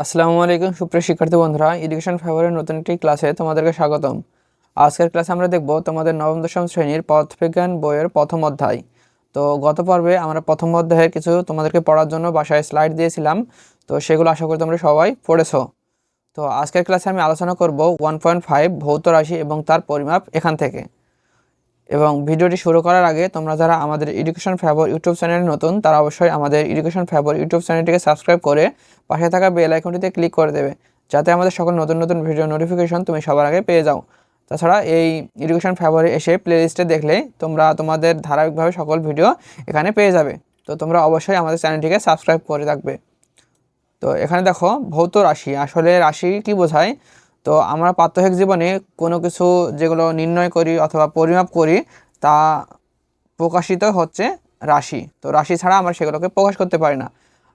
আসসালামু আলাইকুম, সুপ্রিয় শিক্ষার্থী বন্ধুরা। এডুকেশন ফেভারের নতুন একটি ক্লাসে তোমাদেরকে স্বাগতম। আজকের ক্লাসে আমরা দেখব তোমাদের নবম, দশম শ্রেণির পদার্থবিজ্ঞান বইয়ের প্রথম অধ্যায়। তো গত পর্বে আমরা প্রথম অধ্যায়ে কিছু তোমাদেরকে পড়ার জন্য বাসায় স্লাইড দিয়েছিলাম। তো সেগুলো আশা করি তোমরা সবাই পড়েছো। তো আজকের ক্লাসে আমি আলোচনা করব ওয়ান পয়েন্ট ফাইভ ভৌত রাশি এবং তার পরিমাপ এখান থেকে। এবং ভিডিওটি শুরু করার আগে তোমরা যারা আমাদের এডুকেশন ফেভার ইউটিউব চ্যানেলে নতুন, তারা অবশ্যই আমাদের এডুকেশন ফেভার ইউটিউব চ্যানেলটিকে সাবস্ক্রাইব করে পাশে থাকা বেল আইকনটিতে ক্লিক করে দেবে, যাতে আমাদের সকল নতুন নতুন ভিডিও নোটিফিকেশন তুমি সবার আগে পেয়ে যাও। তাছাড়া এই এডুকেশন ফেভারে এসে প্লেলিস্টে দেখলে তোমরা তোমাদের ধারাবাহিকভাবে সকল ভিডিও এখানে পেয়ে যাবে। তো তোমরা অবশ্যই আমাদের চ্যানেলটিকে সাবস্ক্রাইব করে রাখবে তো এখানে দেখো, ভৌত রাশি। আসলে রাশি কি বোঝায়? তো আমরা প্রাত্যহিক জীবনে কোনো কিছু যেগুলো নির্ণয় করি অথবা পরিমাপ করি, তা প্রকাশিত হচ্ছে রাশি। তো রাশি ছাড়া আমরা সেগুলোকে প্রকাশ করতে পারি না।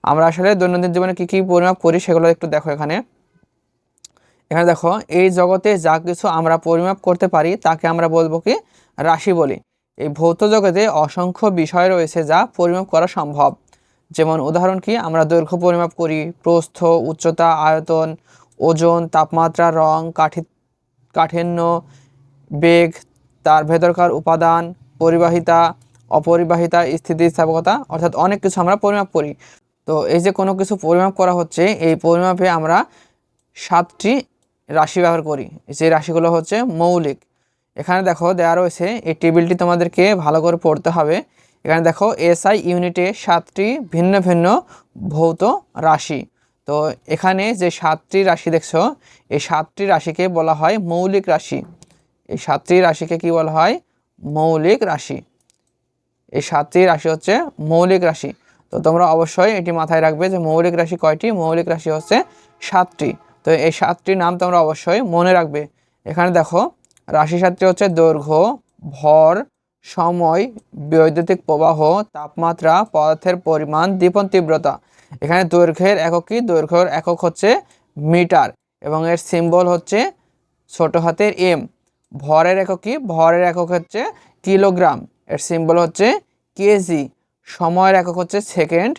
আমরা আসলে দৈনন্দিন জীবনে কী কী পরিমাপ করি সেগুলো একটু দেখো এখানে। এখানে দেখো, এই জগতে যা কিছু আমরা পরিমাপ করতে পারি, তাকে আমরা বলব কি? রাশি বলি। এই ভৌত জগতে অসংখ্য বিষয় রয়েছে যা পরিমাপ করা সম্ভব। যেমন উদাহরণ কি? আমরা দৈর্ঘ্য পরিমাপ করি, প্রস্থ, উচ্চতা, আয়তন ওজন, তাপমাত্রা, রং, কাঠি, কাঠিন্য, বেগ, তার ভেতরকার উপাদান, পরিবাহিতা, অপরিবাহিতা স্থিতিস্থাপকতা অর্থাৎ অনেক কিছু আমরা পরিমাপ করি। তো এই যে কোনো কিছু পরিমাপ করা হচ্ছে, এই পরিমাপে আমরা সাতটি রাশি ব্যবহার করি। যে রাশিগুলো হচ্ছে মৌলিক। এখানে দেখো দেওয়া রয়েছে, এই টেবিলটি তোমাদেরকে ভালো করে পড়তে হবে। এখানে দেখো, এসআই ইউনিটে সাতটি ভিন্ন ভিন্ন ভৌত রাশি। তো এখানে যে সাতটি রাশি দেখছ, এই সাতটি রাশিকে বলা হয় মৌলিক রাশি। এই সাতটি রাশিকে কি বলা হয়? মৌলিক রাশি। এই সাতটি রাশি হচ্ছে মৌলিক রাশি। তো তোমরা অবশ্যই এটি মাথায় রাখবে যে মৌলিক রাশি কয়টি? মৌলিক রাশি হচ্ছে সাতটি। তো এই সাতটির নাম তোমরা অবশ্যই মনে রাখবে। এখানে দেখো, রাশি সাতটি হচ্ছে দৈর্ঘ্য, ভর সময়, বৈদ্যুতিক প্রবাহ, তাপমাত্রা, পদার্থের পরিমাণ দীপন তীব্রতা। এখানে দৈর্ঘ্যের একক কি? দৈর্ঘ্যের একক হচ্ছে মিটার এবং এর সিম্বল হচ্ছে ছোট হাতের এম। ভরের একক কি? ভরের একক হচ্ছে কিলোগ্রাম। এর সিম্বল হচ্ছে কেজি। সময়ের একক হচ্ছে সেকেন্ড।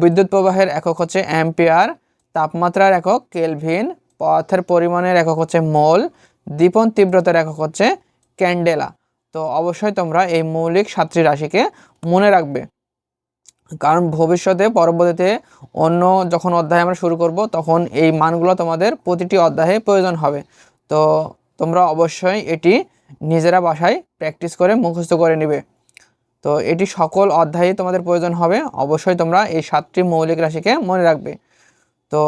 বিদ্যুৎ প্রবাহের একক হচ্ছে অ্যাম্পিয়ার। তাপমাত্রার একক কেলভিন। পদার্থের পরিমাণের একক হচ্ছে মোল। দীপন তীব্রতার একক হচ্ছে ক্যান্ডেলা। তো অবশ্যই তোমরা এই মৌলিক সাতটি রাশিকে মনে রাখবে। কারণ ভবিষ্যতে, পরবর্তীতে অন্য যখন অধ্যায় আমরা শুরু করব, তখন এই মানগুলো তোমাদের প্রতিটি অধ্যায়ে প্রয়োজন হবে। তো তোমরা অবশ্যই এটি নিজেরা বাসায় প্র্যাকটিস করে মুখস্থ করে নেবে। তো এটি সকল অধ্যায়ে তোমাদের প্রয়োজন হবে। অবশ্যই তোমরা এই সাতটি মৌলিক রাশিকে মনে রাখবে। তো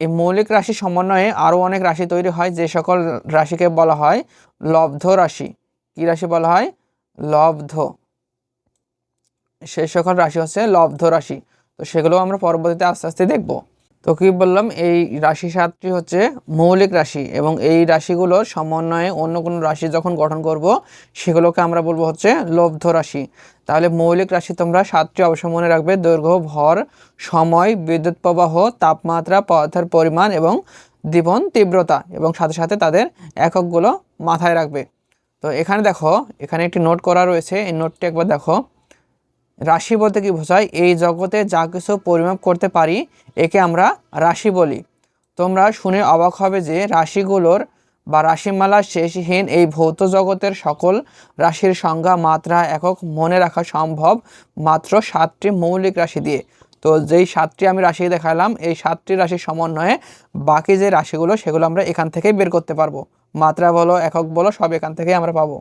এই মৌলিক রাশি সমন্বয়ে আরও অনেক রাশি তৈরি হয়, যে সকল রাশিকে বলা হয় লব্ধ রাশি। কী রাশি বলা হয়? লব্ধ। সেই সকল রাশি হচ্ছে লব্ধ রাশি। তো সেগুলো আমরা পরবর্তীতে আস্তে আস্তে দেখব। তো কি বললাম? এই রাশি সাতটি হচ্ছে মৌলিক রাশি এবং এই রাশিগুলোর সমন্বয়ে অন্য কোনো রাশি যখন গঠন করব, সেগুলোকে আমরা বলব হচ্ছে লব্ধ রাশি। তাহলে মৌলিক রাশি তোমরা সাতটি অবশ্যই মনে রাখবে। দৈর্ঘ্য, ভর, সময়, বিদ্যুৎ প্রবাহ, তাপমাত্রা, পদার্থের পরিমাণ এবং দীপন তীব্রতা এবং সাথে সাথে তাদের এককগুলো মাথায় রাখবে। তো এখানে দেখো, এখানে একটি নোট করা রয়েছে। এই নোটটি একবার দেখো। রাশি বলতে কি বোঝায়? এই জগতে যা কিছু পরিমাপ করতে পারি, একে আমরা রাশি বলি। তোমরা শুনে অবাক হবে যে রাশিগুলোর বা রাশিমালার শেষহীন এই ভৌত জগতের সকল রাশির সংজ্ঞা মাত্রা একক মনে রাখা সম্ভব মাত্র সাতটি মৌলিক রাশি দিয়ে। তো যেই সাতটি আমি রাশি দেখালাম, এই সাতটি রাশির সমন্বয়ে বাকি যে রাশিগুলো, সেগুলো আমরা এখান থেকেই বের করতে পারব। মাত্রা বলো, একক বলো, সব এখান থেকেই আমরা পাবো।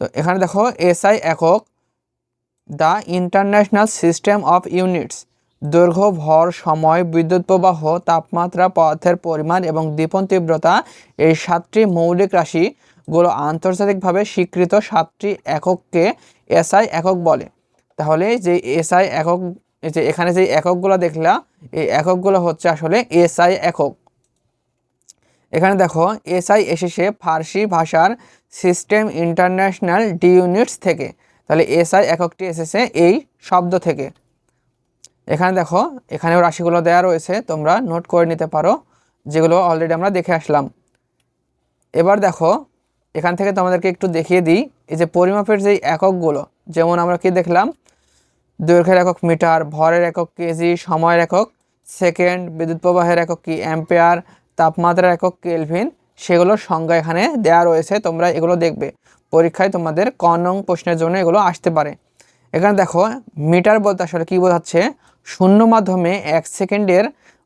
তো এখানে দেখো, এসআই একক, the international system of units, দৈর্ঘ্য, ভর, সময়, বিদ্যুৎ প্রবাহ, তাপমাত্রা, পদার্থের পরিমাণ এবং দীপন তীব্রতা, এই সাতটি মৌলিক রাশিগুলো আন্তর্জাতিকভাবে স্বীকৃত সাতটি একককে এসআই একক বলে। তাহলে যে এসআই একক, যে এখানে যে এককগুলো দেখলা, এই এককগুলো হচ্ছে আসলে এসআই একক। এখানে দেখো, এসআই এসেছে ফার্সি ভাষার সিস্টেম ইন্টারন্যাশনাল ডি ইউনিটস থেকে। তাহলে এসআই এককটি এসেছে এই শব্দ থেকে। এখানে দেখো, এখানেও রাশিগুলো দেওয়া রয়েছে, তোমরা নোট করে নিতে পারো, যেগুলো অলরেডি আমরা দেখে আসলাম। এবার দেখো, এখান থেকে তোমাদেরকে একটু দেখিয়ে দিই, এই যে পরিমাপের যেই এককগুলো, যেমন আমরা কি দেখলাম? দৈর্ঘ্যের একক মিটার, ভরের একক কেজি, সময়ের একক, সেকেন্ড, বিদ্যুৎ প্রবাহের একক কি, অ্যাম্পেয়ার তাপমাত্রার একক কেলভিন, সেগুলোর সংজ্ঞা এখানে দেওয়া রয়েছে, তোমরা এগুলো দেখবে। পরীক্ষায় তোমাদের ক নং প্রশ্নের জন্য এগুলো আসতে পারে। এখানে দেখো, মিটার বলতে আসলে কী বোঝাচ্ছে? শূন্য মাধ্যমে এক সেকেন্ডের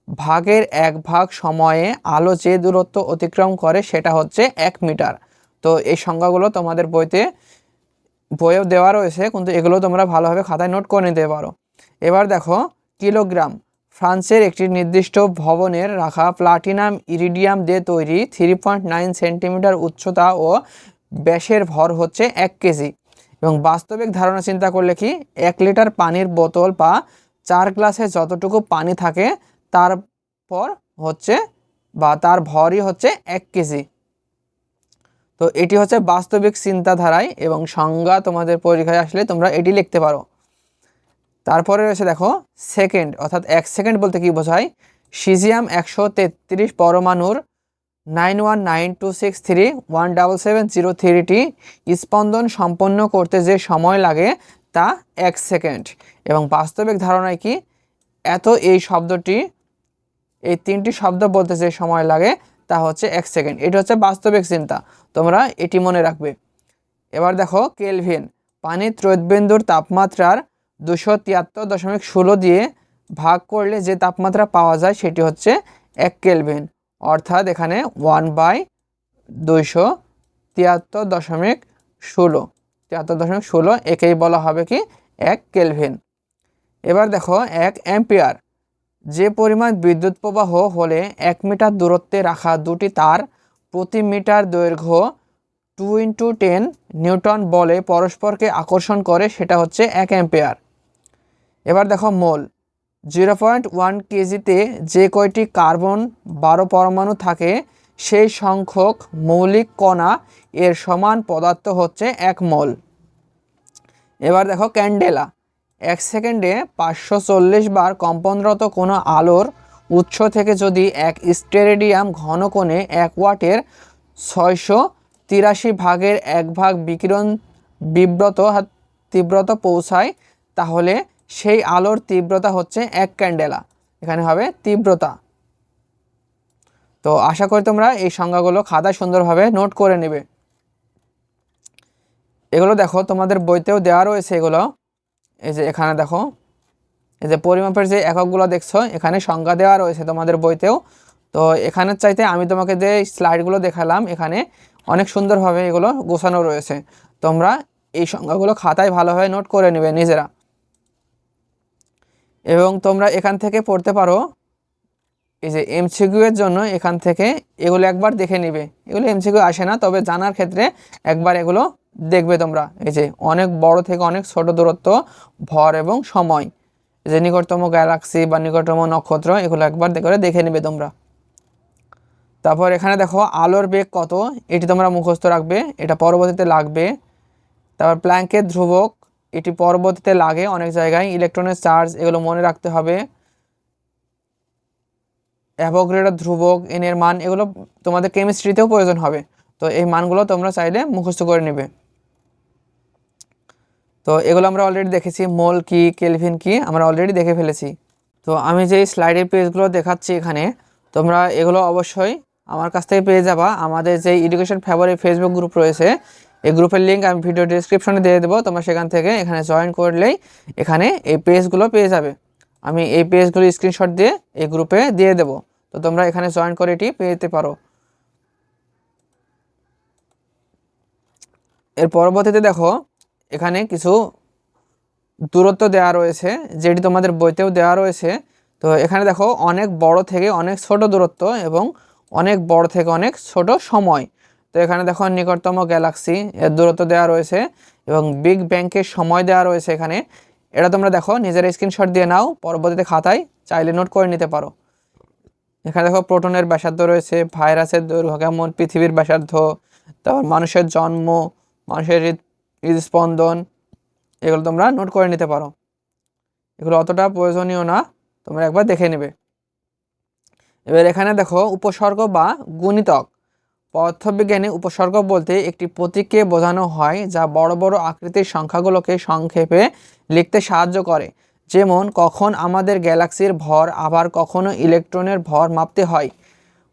ভাগের এক ভাগ সময়ে আলো যে দূরত্ব অতিক্রম করে সেটা হচ্ছে এক মিটার। তো এই সংজ্ঞাগুলো তোমাদের বইতে, বইয়েও দেওয়া রয়েছে, কিন্তু এগুলো তোমরা ভালোভাবে খাতায় নোট করে নিতে পারো। এবার দেখো, কিলোগ্রাম। ফ্রান্সের একটি নির্দিষ্ট ভবনের রাখা প্লাটিনাম ইরিডিয়াম দিয়ে তৈরি থ্রি পয়েন্ট নাইন সেন্টিমিটার উচ্চতা ও ব্যাসের ভর হচ্ছে এক কেজি। এবং বাস্তবিক ধারণা চিন্তা করলে কি, এক লিটার পানির বোতল বা চার গ্লাসে যতটুকু পানি থাকে তারপর হচ্ছে বা তার ভরই হচ্ছে এক কেজি। তো এটি হচ্ছে বাস্তবিক চিন্তাধারায় এবং সংজ্ঞা তোমাদের পরীক্ষায় আসলে তোমরা এটি লিখতে পারো। তারপরে রয়েছে দেখো সেকেন্ড অর্থাৎ এক সেকেন্ড বলতে কি বোঝায়? সিজিয়াম একশো তেত্রিশ পরমাণুর nine one nine two six three one double seven zero thirty স্পন্দন সম্পন্ন করতে যে সময় লাগে তা এক সেকেন্ড এবং বাস্তবিক ধারণায় কি? এত এই শব্দটি, এই তিনটি শব্দ বলতে যে সময় লাগে তা হচ্ছে এক সেকেন্ড এটি হচ্ছে বাস্তবিক চিন্তা। তোমরা এটি মনে রাখবে। এবার দেখো, কেলভিন, পানির ত্রৈতবিন্দুর তাপমাত্রার দুশো তিয়াত্তর দশমিক ষোলো দিয়ে ভাগ করলে যে তাপমাত্রা পাওয়া যায় সেটি হচ্ছে এক কেলভিন। অর্থাৎ এখানে ওয়ান বাই দুইশো তিয়াত্তর দশমিক ষোলো। তিয়াত্তর দশমিক ষোলো একেই বলা হবে কি? এক কেলভিন। এবার দেখো, এক অ্যাম্পিয়ার। যে পরিমাণ বিদ্যুৎ প্রবাহ হলে এক মিটার দূরত্বে রাখা দুটি তার প্রতি মিটার দৈর্ঘ্য টু ইন্টু টেন নিউটন বলে পরস্পরকে আকর্ষণ করে, সেটা হচ্ছে এক অ্যাম্পিয়ার। এবার দেখো মোল। জিরো পয়েন্ট ওয়ান কেজিতে যে কয়টি কার্বন বারো পরমাণু থাকে, সেই সংখ্যক মৌলিক কণা এর সমান পদার্থ হচ্ছে এক মোল। এবার দেখো ক্যান্ডেলা। এক সেকেন্ডে পাঁচশো চল্লিশ বার কম্পনরত কোনো আলোর উৎস থেকে যদি এক স্টেরেডিয়াম ঘনকোণে এক ওয়াটের ছয়শো তিরাশি ভাগের এক ভাগ বিকিরণ বিব্রত তীব্রত পৌঁছায়, তাহলে সেই আলোর তীব্রতা হচ্ছে এক ক্যান্ডেলা। এখানে হবে তীব্রতা। তো আশা করি তোমরা এই সংজ্ঞাগুলো খাতায় সুন্দরভাবে নোট করে নেবে। এগুলো দেখো, তোমাদের বইতেও দেওয়া রয়েছে এগুলো। এই যে এখানে দেখো, এই যে পরিমাপের যে এককগুলো দেখছ, এখানে সংজ্ঞা দেওয়া রয়েছে তোমাদের বইতেও। তো এখানের চাইতে আমি তোমাকে যে স্লাইডগুলো দেখালাম, এখানে অনেক সুন্দরভাবে এগুলো গোছানো রয়েছে। তোমরা এই সংজ্ঞাগুলো খাতায় ভালোভাবে নোট করে নেবে নিজেরা। এবং তোমরা এখান থেকে পড়তে পারো এই যে এমসিকিউ এর জন্য এখান থেকে এগুলো একবার দেখে নিবে। এগুলো এমসিকিউ আসে না, তবে জানার ক্ষেত্রে একবার এগুলো দেখবে তোমরা। এই যে অনেক বড় থেকে অনেক ছোট দূরত্ব, ভর এবং সময়। যে নিকটতম গ্যালাক্সি বা নিকটতম নক্ষত্র, এগুলো একবার করে দেখে নেবে তোমরা। তারপর এখানে দেখো আলোর বেগ কত, এটি তোমরা মুখস্থ রাখবে, এটা পরবর্তীতে লাগবে। তারপর প্ল্যাঙ্কের ধ্রুবক এটি পরবর্তীতে লাগে অনেক জায়গায়। ইলেকট্রনের চার্জ এগুলো মনে রাখতে হবে। অ্যাভোগ্রেডার, ধ্রুবক এনের মান এগুলো তোমাদের কেমিস্ট্রিতেও প্রয়োজন হবে। তো এই মানগুলো তোমরা চাইলে মুখস্থ করে নেবে। তো এগুলো আমরা অলরেডি দেখেছি। মোল কি, কেলভিন কি, আমরা অলরেডি দেখে ফেলেছি। তো আমি যে স্লাইডের পেজগুলো দেখাচ্ছি এখানে, তোমরা এগুলো অবশ্যই আমার কাছ থেকে পেয়ে যাবা। আমাদের যে এডুকেশন ফেভারিট ফেসবুক গ্রুপ রয়েছে এই গ্রুপের লিঙ্ক আমি ভিডিও ডিসক্রিপশনে দিয়ে দেবো। তোমরা সেখান থেকে এখানে জয়েন করলেই এখানে এই পেজগুলো পেয়ে যাবে। আমি এই পেজগুলো স্ক্রিনশট দিয়ে এই গ্রুপে দিয়ে দেবো। তো তোমরা এখানে জয়েন করে এটি পেতে পারো। এর পরবর্তীতে দেখো, এখানে কিছু দূরত্ব দেওয়া রয়েছে, যেটি তোমাদের বইতেও দেওয়া রয়েছে। তো এখানে দেখো, অনেক বড় থেকে অনেক ছোট দূরত্ব এবং অনেক বড় থেকে অনেক ছোট সময়। তো এখানে দেখো নিকটতম গ্যালাক্সি, এর দূরত্ব দেওয়া রয়েছে এবং বিগ ব্যাংকের সময় দেওয়া রয়েছে এখানে। এটা তোমরা দেখো, নিজের স্ক্রিনশট দিয়ে নাও, পরবর্তীতে খাতায় চাইলে নোট করে নিতে পারো। এখানে দেখো প্রোটনের ব্যাসার্ধ রয়েছে, ভাইরাসের দৈর্ঘ্য কেমন, পৃথিবীর ব্যাসার্ধ, তারপর মানুষের জন্ম, মানুষের হৃদ হৃদস্পন্দন, এগুলো তোমরা নোট করে নিতে পারো। এগুলো অতটা প্রয়োজনীয় না, তোমরা একবার দেখে নেবে। এবার এখানে দেখো উপসর্গ বা গুণিতক। পদার্থবিজ্ঞানে উপসর্গ বলতে একটি প্রতীককে বোঝানো হয় যা বড় বড় আকৃতির সংখ্যাগুলোকে সংক্ষেপে লিখতে সাহায্য করে। যেমন, কখন আমাদের গ্যালাক্সির ভর আবার কখনো ইলেকট্রনের ভর মাপতে হয়।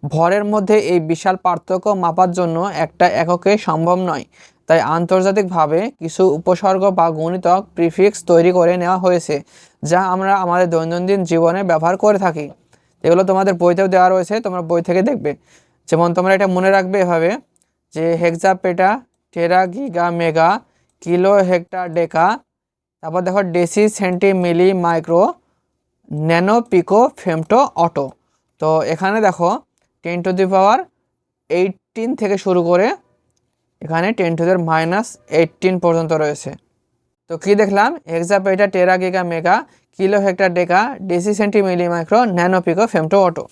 ভরের মধ্যে এই বিশাল পার্থক্য মাপার জন্য একটা এককে সম্ভব নয়। তাই আন্তর্জাতিকভাবে কিছু উপসর্গ বা গণিতক প্রিফিক্স তৈরি করে নেওয়া হয়েছে, যা আমরা আমাদের দৈনন্দিন জীবনে ব্যবহার করে থাকি। এগুলো তোমাদের বইতেও দেওয়া রয়েছে, তোমরা বই থেকে দেখবে। যেমন তোমরা এটা মনে রাখবে এভাবে যে exa peta tera giga mega kilo hecto deca তারপর দেখো deci centi milli micro nano pico femto atto তো এখানে দেখো ten to the power eighteen থেকে শুরু করে এখানে ten to there minus eighteen পর্যন্ত রয়েছে। তো কি দেখলাম? Exa peta tera giga mega kilo hecto deca deci centi milli micro nano pico femto atto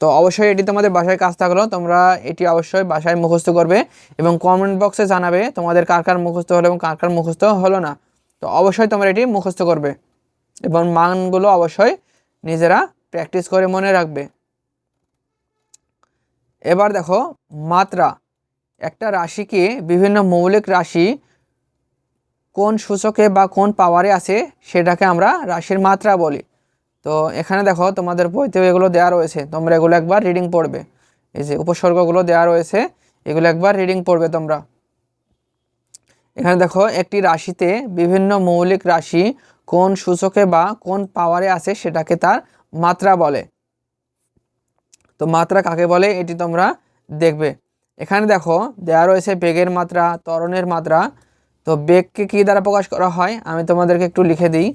তো অবশ্যই এটি তোমাদের বাসায় কাজ থাকল। তোমরা এটি অবশ্যই বাসায় মুখস্থ করবে এবং কমেন্ট বক্সে জানাবে তোমাদের কার কার মুখস্থ হলো এবং কার কার মুখস্থ হলো না। তো অবশ্যই তোমরা এটি মুখস্থ করবে এবং মানগুলো অবশ্যই নিজেরা প্র্যাকটিস করে মনে রাখবে। এবার দেখো, মাত্রা। একটা রাশিকে বিভিন্ন মৌলিক রাশি কোন সূচকে বা কোন পাওয়ারে আছে সেটাকে আমরা রাশির মাত্রা বলি। তো এখানে দেখো তোমাদের বইতেও এগুলো দেওয়া রয়েছে। তোমরা এগুলো একবার রিডিং পড়বে। এই যে উপসর্গগুলো দেওয়া রয়েছে, এগুলো একবার রিডিং পড়বে তোমরা। এখানে দেখো, একটি রাশিতে বিভিন্ন মৌলিক রাশি কোন সূচকে বা কোন পাওয়ারে আছে সেটাকে তার মাত্রা বলে। তো মাত্রা কাকে বলে এটি তোমরা দেখবে। এখানে দেখো দেওয়া রয়েছে বেগের মাত্রা, ত্বরণের মাত্রা। তো বেগকে কী দ্বারা প্রকাশ করা হয়? আমি তোমাদেরকে একটু লিখে দিই।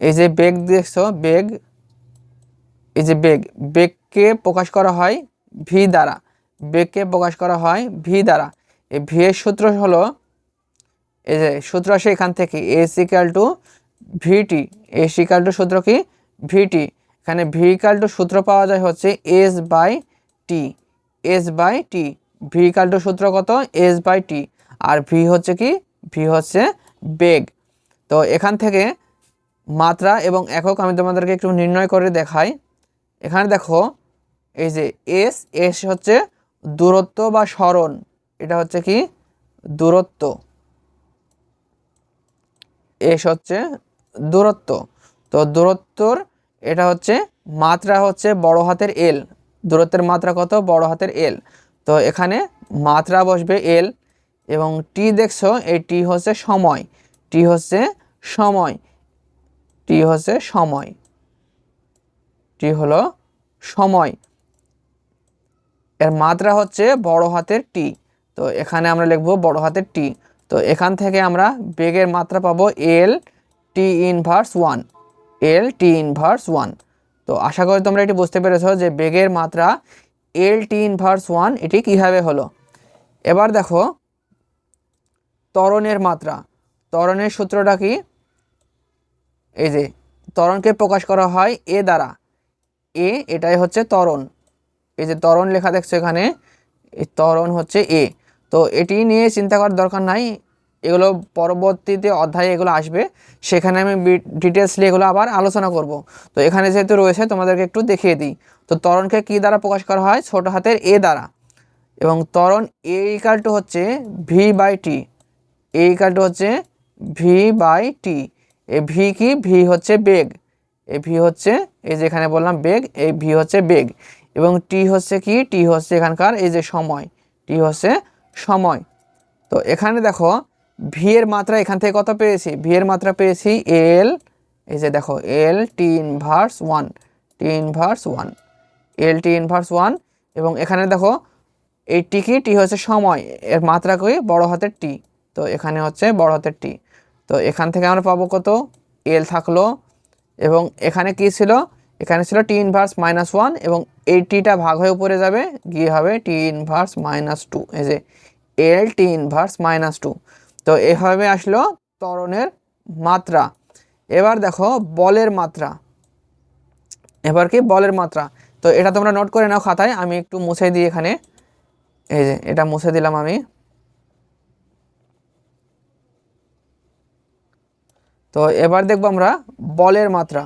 এই যে বেগ দেখছ, বেগ, এই যে বেগ, বেগকে প্রকাশ করা হয় ভি দ্বারা। বেগকে প্রকাশ করা হয় ভি দ্বারা। এই ভি এর সূত্র হলো, এই যে সূত্র আসে এখান থেকে S equal to VT S equal to সূত্র কি? ভিটি এখানে ভি টু সূত্র পাওয়া যায় হচ্ছে S by T S by T V equal to সূত্র কত? এস বাই টি আর ভি হচ্ছে কি? ভি হচ্ছে বেগ। তো এখান থেকে মাত্রা এবং একক আমি তোমাদেরকে একটু নির্ণয় করে দেখাই। এখানে দেখো, এই যে এস এস হচ্ছে দূরত্ব বা স্মরণ। এটা হচ্ছে কি? দূরত্ব। এস হচ্ছে দূরত্ব। তো দূরত্বর, এটা হচ্ছে মাত্রা হচ্ছে বড় হাতের এল দূরত্বের মাত্রা কত? বড় হাতের এল তো এখানে মাত্রা বসবে এল এবং টি দেখছ, এই টি হচ্ছে সময়। টি হচ্ছে সময়। টি হচ্ছে সময়। টি হলো সময়। এর মাত্রা হচ্ছে বড় হাতের টি। তো এখানে আমরা লিখব বড় হাতের টি। তো এখান থেকে আমরা বেগের মাত্রা পাবো L T inverse one. L T inverse one. তো আশা করি তোমরা এটি বুঝতে পেরেছ যে বেগের মাত্রা এল টি ইনভার্স ওয়ান এটি কীভাবে হলো। এবার দেখো, ত্বরণের মাত্রা। ত্বরণের সূত্রটা কি? এই যে, ত্বরণকে প্রকাশ করা হয় এ দ্বারা। এ, এটাই হচ্ছে ত্বরণ। এই যে ত্বরণ লেখা দেখছ এখানে, এই ত্বরণ হচ্ছে এ। তো এটি নিয়ে চিন্তা করার দরকার নাই। এগুলো পরবর্তীতে অধ্যায়ে এগুলো আসবে। সেখানে আমি ডিটেলসলি এগুলো আবার আলোচনা করব। তো এখানে যেহেতু রয়েছে, তোমাদেরকে একটু দেখিয়ে দিই। তো ত্বরণকে কী দ্বারা প্রকাশ করা হয়? ছোট হাতের এ দ্বারা। এবং ত্বরণ এ ইকাল টু হচ্ছে V by T A equal to হচ্ছে V by T A V কি? ভি হচ্ছে বেগ। এ ভি হচ্ছে, এই যে এখানে বললাম বেগ, এই ভি হচ্ছে বেগ। এবং টি হচ্ছে কি? টি হচ্ছে এখানকার এই যে সময়। টি হচ্ছে সময়। তো এখানে দেখো, ভি এর মাত্রা এখান থেকে কত পেয়েছি? ভি এর মাত্রা পেয়েছি এল, এই যে দেখো, L T inverse one, T inverse one, L T inverse one. এবং এখানে দেখো, এই টি কি? টি হচ্ছে সময়। এর মাত্রা কই বড় হাতের টি। তো এখানে হচ্ছে বড় হাতের টি। তো এখান থেকে আমরা পাবো কত? এল থাকল। এবং এখানে কি ছিল? এখানে ছিল টি ইনভার্স মাইনাস ওয়ান এবং এই টিটা ভাগ হয়ে উপরে যাবে। গিয়ে হবে টি ইনভার্স মাইনাস টু এই যে L T inverse minus two তো এভাবে আসলো ত্বরণের মাত্রা। এবার দেখো বলের মাত্রা। এবার কি? বলের মাত্রা। তো এটা তোমরা নোট করে নাও খাতায়। আমি একটু মুছে দিই এখানে। এই যে এটা মুছে দিলাম আমি। তো এবার দেখব আমরা বলের মাত্রা।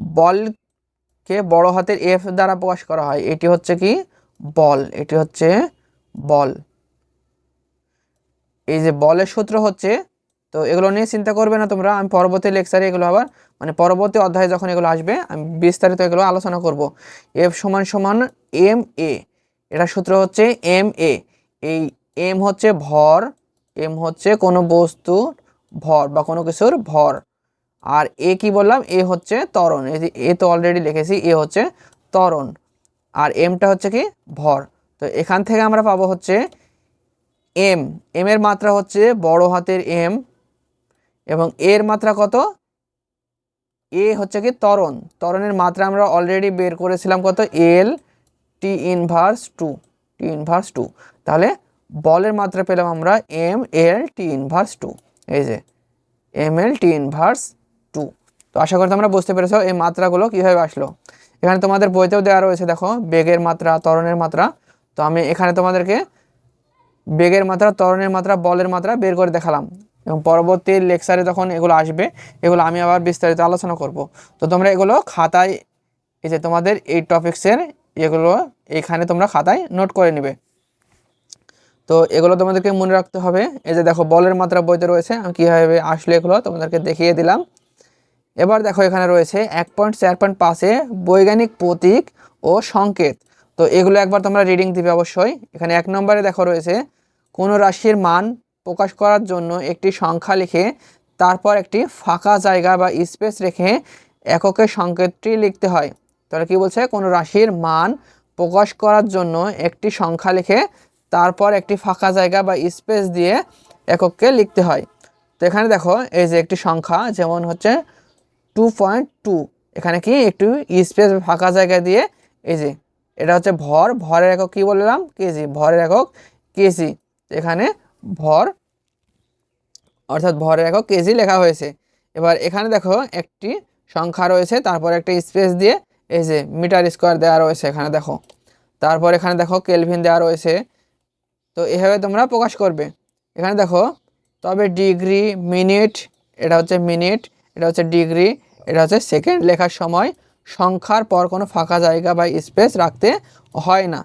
বলকে বড় হাতের এফ দ্বারা প্রকাশ করা হয়। এটি হচ্ছে কি? বল। এটি হচ্ছে বল। এই যে বলের সূত্র হচ্ছে, তো এগুলো নিয়ে চিন্তা করবে না তোমরা। আমি পরবর্তী লেকচারে এগুলো আবার মানে পরবর্তী অধ্যায়ে যখন এগুলো আসবে, আমি বিস্তারিত এগুলো আলোচনা করব। এফ সমান সমান এম এ এটা সূত্র হচ্ছে এম এ এই এম হচ্ছে ভর এম হচ্ছে কোনো বস্তুর ভর বা কোনো কিছুর ভর। আর এ কি বললাম? এ হচ্ছে ত্বরণ। এ তো অলরেডি লিখেছি, এ হচ্ছে ত্বরণ। আর এমটা হচ্ছে কি? ভর। তো এখান থেকে আমরা পাবো হচ্ছে এম এম এর মাত্রা হচ্ছে বড় হাতের এম এবং এর মাত্রা কত? এ হচ্ছে কি ত্বরণ। ত্বরণের মাত্রা আমরা অলরেডি বের করেছিলাম কত? L T inverse two T inverse two তাহলে বলের মাত্রা পেলাম আমরা M L T inverse two এই যে M L T inverse two তো আশা করি তোমরা বুঝতে পেরেছ এই মাত্রাগুলো কীভাবে আসলো। এখানে তোমাদের বইতেও দেওয়া রয়েছে, দেখো, বেগের মাত্রা, ত্বরণের মাত্রা। তো আমি এখানে তোমাদেরকে বেগের মাত্রা, ত্বরণের মাত্রা, বলের মাত্রা বের করে দেখালাম। এবং পরবর্তী লেকচারে যখন এগুলো আসবে, এগুলো আমি আবার বিস্তারিত আলোচনা করব। তো তোমরা এগুলো খাতায়, এই যে তোমাদের এই টপিক্সের এগুলো এখানে তোমরা খাতায় নোট করে নেবে। তো এগুলো তোমাদেরকে মনে রাখতে হবে। এই যে দেখো, বলের মাত্রা বইতে রয়েছে। আমি কীভাবে আসলে এগুলো তোমাদেরকে দেখিয়ে দিলাম। এবার দেখো এখানে রয়েছে এক পয়েন্ট চার পয়েন্ট পাঁচে বৈজ্ঞানিক প্রতীক ও সংকেত। তো এগুলো একবার তোমরা রিডিং দিবে অবশ্যই। এখানে এক নম্বরে দেখো রয়েছে, কোনো রাশির মান প্রকাশ করার জন্য একটি সংখ্যা লিখে তারপর একটি ফাঁকা জায়গা বা স্পেস রেখে এককের সংকেতটি লিখতে হয়। তাহলে কি বলছে? কোনো রাশির মান প্রকাশ করার জন্য একটি সংখ্যা লিখে তারপর একটি ফাঁকা জায়গা বা স্পেস দিয়ে একককে লিখতে হয়। তো এখানে দেখো, এই যে একটি সংখ্যা, যেমন হচ্ছে টু পয়েন্ট টু এখানে কি একটু স্পেস ফাঁকা জায়গা দিয়ে, এই যে, এটা হচ্ছে ভর, ভরের একক কী বললাম কেজি, ভরের একক কেজি। এখানে ভর, অর্থাৎ ভরের একক কেজি লেখা হয়েছে। এবার এখানে দেখো একটি সংখ্যা রয়েছে, তারপর একটা স্পেস দিয়ে, এই যে, মিটার স্কোয়ার দেওয়া রয়েছে এখানে, দেখো। তারপর এখানে দেখো কেলভিন দেওয়া রয়েছে। তো এভাবে তোমরা প্রকাশ করবে। এখানে দেখো, তবে ডিগ্রি মিনিট এটা হচ্ছে মিনিট এটা হচ্ছে ডিগ্রি এটা হচ্ছে সেকেন্ড লেখার সময় সংখ্যার পর কোনো ফাঁকা জায়গা বা স্পেস রাখতে হয় না।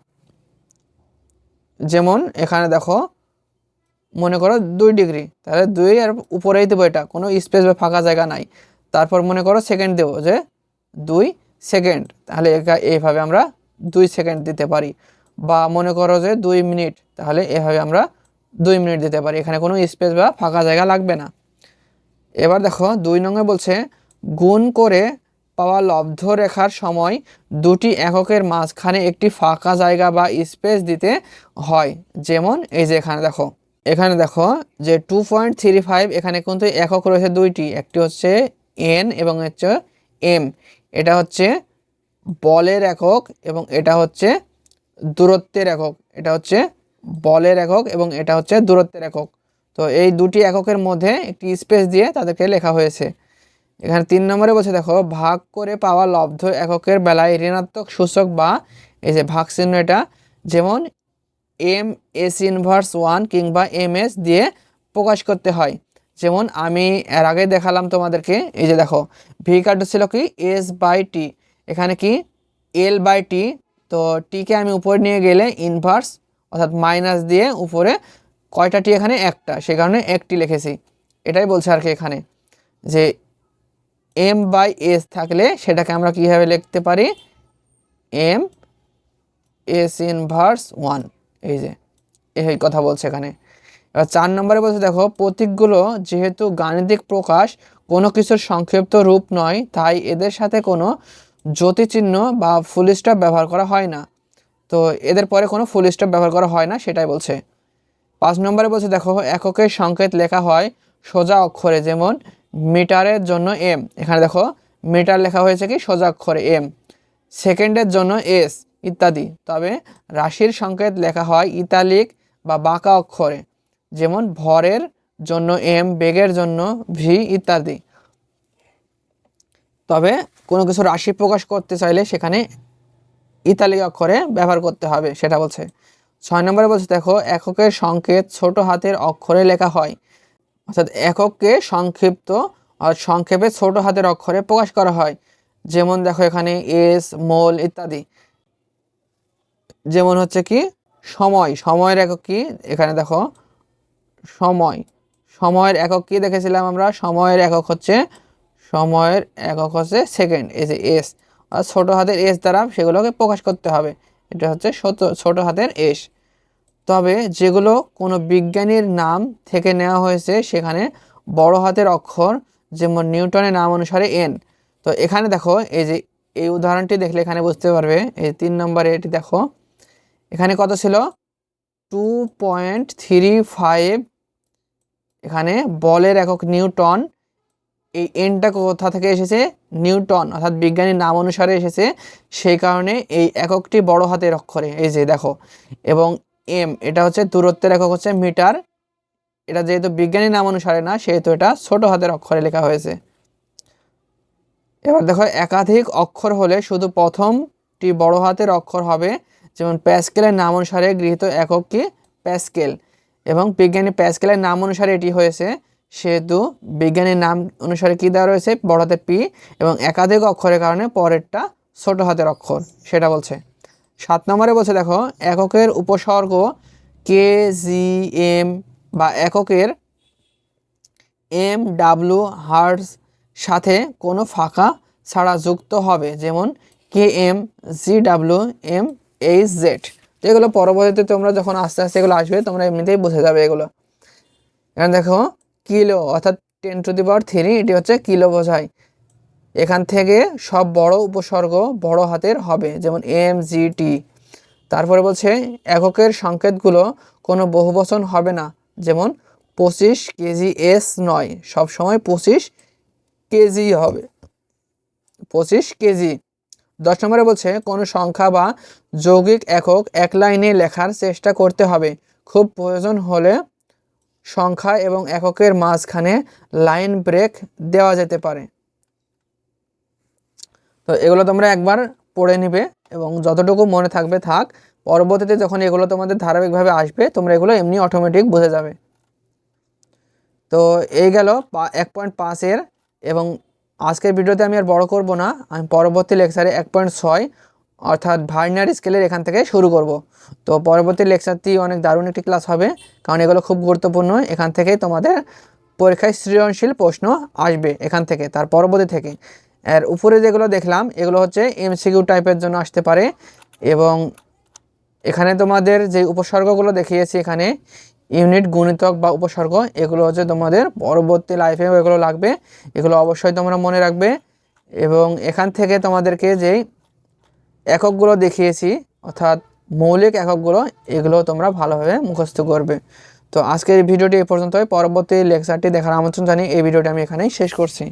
যেমন এখানে দেখো, মনে করো দুই ডিগ্রি তাহলে দুই আর উপরেই দেবো এটা, কোনো স্পেস বা ফাঁকা জায়গা নাই। তারপর মনে করো সেকেন্ড দেবো যে দুই সেকেন্ড তাহলে এইভাবে আমরা দুই সেকেন্ড দিতে পারি। বা মনে করো যে দুই মিনিট তাহলে এভাবে আমরা দুই মিনিট দিতে পারি, এখানে কোনো স্পেস বা ফাঁকা জায়গা লাগবে না। এবার দেখো দুই নঙ্গে বলছে গুণ করে পাওয়া লব্ধ রেখার সময় দুটি এককের মাঝখানে একটি ফাঁকা জায়গা বা স্পেস দিতে হয়। যেমন এই যে এখানে দেখো। এখানে দেখো যে টু পয়েন্ট থ্রি ফাইভ এখানে কিন্তু একক রয়েছে দুইটি। একটি হচ্ছে এন এবং হচ্ছে এম এটা হচ্ছে বলের একক এবং এটা হচ্ছে দূরত্বের একক। এটা হচ্ছে বলের একক এবং এটা হচ্ছে দূরত্বের একক। তো এই দুটি এককের মধ্যে একটি স্পেস দিয়ে তাদেরকে লেখা হয়েছে। এখানে তিন নম্বরে বলছে, দেখো, ভাগ করে পাওয়া লব্ধ এককের বেলায় ঋণাত্মক সূচক বা এই যে ভাগ চিহ্ন এটা, যেমন এম এস ইনভার্স ওয়ান কিংবা এম এস দিয়ে প্রকাশ করতে হয়। যেমন আমি এর আগে দেখালাম তোমাদেরকে, এই যে দেখো, ভি কার্ডটা ছিল কি, এস বাই টি, এখানে কি, এল বাই টি, তো টিকে আমি উপরে নিয়ে গেলে ইনভার্স, অর্থাৎ মাইনাস দিয়ে উপরে কয়টা টি এখানে, একটা, সে কারণে একটি লিখেছি। এটাই বলছে আর কি এখানে, যে এম বাই এস থাকলে সেটাকে আমরা কীভাবে লিখতে পারি? এম এস ইনভার্স ওয়ান এই যে, এই কথা বলছে এখানে। এবার চার নম্বরে বলছে, দেখো, প্রতীকগুলো যেহেতু গাণিতিক প্রকাশ, কোনো কিছুর সংক্ষিপ্ত রূপ নয়, তাই এদের সাথে কোনো জ্যোতিচিহ্ন বা ফুল স্টপ ব্যবহার করা হয় না। তো এদের পরে কোনো ফুল স্টপ ব্যবহার করা হয় না, সেটাই বলছে। পাঁচ নম্বরে বলছে, দেখো, এককের সংকেত লেখা হয় সোজা অক্ষরে, যেমন মিটারের জন্য এম। এখানে দেখো, মিটার লেখা হয়েছে কি? সোজা অক্ষরে এম। সেকেন্ডের জন্য এস, ইত্যাদি। তবে রাশির সংকেত লেখা হয় ইতালিক বা বাঁকা অক্ষরে। যেমন, ভরের জন্য এম, বেগের জন্য ভি, ইত্যাদি। তবে কোনো কিছু রাশি প্রকাশ করতে চাইলে সেখানে ইতালিক অক্ষরে ব্যবহার করতে হবে, সেটা বলছে। ছয় নম্বরে বলছে, দেখো, এককের সংকেত ছোট হাতের অক্ষরে লেখা হয়। অর্থাৎ একককে সংক্ষিপ্ত আর সংক্ষেপে ছোট হাতের অক্ষরে প্রকাশ করা হয়। যেমন দেখো এখানে এস, মোল ইত্যাদি। যেমন হচ্ছে কি? সময়। সময়ের একক কি? এখানে দেখো, সময়। সময়ের একক কি দেখেছিলাম আমরা? সময়ের একক হচ্ছে, সময়ের একক হচ্ছে সেকেন্ড এই যে এস আর ছোটো হাতের এস দ্বারা সেগুলোকে প্রকাশ করতে হবে। এটা হচ্ছে ছোট ছোটো হাতের এস তবে যেগুলো কোনো বিজ্ঞানীর নাম থেকে নেওয়া হয়েছে, সেখানে বড় হাতের অক্ষর যেমন নিউটনের নাম অনুসারে এন তো এখানে দেখো, এই যে এই উদাহরণটি দেখলে এখানে বুঝতে পারবে, এই তিন নম্বরে এটি দেখো। এখানে কত ছিল? টু পয়েন্ট থ্রি ফাইভ এখানে বলের একক নিউটন। এই এনটা কোথা থেকে এসেছে? নিউটন, অর্থাৎ বিজ্ঞানীর নাম অনুসারে এসেছে। সেই কারণে এই এককটি বড় হাতের অক্ষরে, এই যে দেখো। এবং এম এটা হচ্ছে দূরত্বের একক হচ্ছে মিটার। এটা যেহেতু বিজ্ঞানী নাম অনুসারে না, সেহেতু এটা ছোট হাতের অক্ষরে লেখা হয়েছে। এবার দেখো, একাধিক অক্ষর হলে শুধু প্রথমটি বড় হাতের অক্ষর হবে। যেমন প্যাসকেলের নাম অনুসারে গৃহীত একক কি? প্যাসকেল। এবং বিজ্ঞানী প্যাসকেলের নাম অনুসারে এটি হয়েছে। সেহেতু বিজ্ঞানীর নাম অনুসারে কি দেওয়া রয়েছে? বড় হাতের পি এবং একাধিক অক্ষরের কারণে পরেরটা ছোট হাতের অক্ষর, সেটা বলছে। সাত নম্বরে বলছে, দেখো, এককের উপসর্গ কে জি এম বা এককের এম ডাব্লু হার্স সাথে কোনো ফাঁকা ছাড়া যুক্ত হবে, যেমন K M G W M H Z. তো এগুলো পরবর্তীতে তোমরা যখন আস্তে আস্তে এগুলো আসবে, তোমরা এমনিতেই বুঝে যাবে এগুলো। এখানে দেখো, কিলো, অর্থাৎ ten to the power three, এটি হচ্ছে কিলো বোঝায়। এখান থেকে সব বড় উপসর্গ বড় হাতের হবে, যেমন এম জি টি তারপরে বলছে, এককের সংকেতগুলো কোনো বহুবচন হবে না, যেমন পঁচিশ কেজি এস নয়, সব সময় পঁচিশ কেজি হবে। পঁচিশ কেজি। দশ নম্বরে বলছে, কোনো সংখ্যা বা যৌগিক একক এক লাইনে লেখার চেষ্টা করতে হবে। খুব প্রয়োজন হলে সংখ্যা এবং এককের মাঝখানে লাইন ব্রেক দেওয়া যেতে পারে। তো এগুলো তোমরা একবার পড়ে নিবে এবং যতটুকু মনে থাকবে থাক। পরবর্তীতে যখন এগুলো তোমাদের ধারাবাহিকভাবে আসবে, তোমরা এগুলো এমনি অটোমেটিক বুঝে যাবে। তো এই গেল এক পয়েন্ট পাঁচের এবং আজকের ভিডিওতে আমি আর বড় করব না। আমি পরবর্তী লেকচারে এক পয়েন্ট ছয় অর্থাৎ ভার্নার স্কেলের এখান থেকে শুরু করব। তো পরবর্তী লেকচারটি অনেক দারুণ একটি ক্লাস হবে, কারণ এগুলো খুব গুরুত্বপূর্ণ। এখান থেকেই তোমাদের পরীক্ষায় সৃজনশীল প্রশ্ন আসবে এখান থেকে, তার পরবর্তী থেকে। এর উপরে যেগুলো দেখলাম, এগুলো হচ্ছে এমসিকিউ টাইপের জন্য আসতে পারে এবং এখানে তোমাদের যে উপসর্গগুলো দেখিয়েছি এখানে ইউনিট গুণিতক বা উপসর্গ, এগুলো হচ্ছে তোমাদের পরবর্তী লাইফেও এগুলো লাগবে, এগুলো অবশ্যই তোমরা মনে রাখবে এবং এখান থেকে তোমাদেরকে যেই এককগুলো দেখিয়েছি, অর্থাৎ মৌলিক এককগুলো, এগুলো তোমরা ভালোভাবে মুখস্থ করবে। তো আজকের ভিডিওটি এ পর্যন্তই, পরবর্তী লেকচারটি দেখার আমন্ত্রণ জানিয়ে এই ভিডিওটি আমি এখানেই শেষ করছি।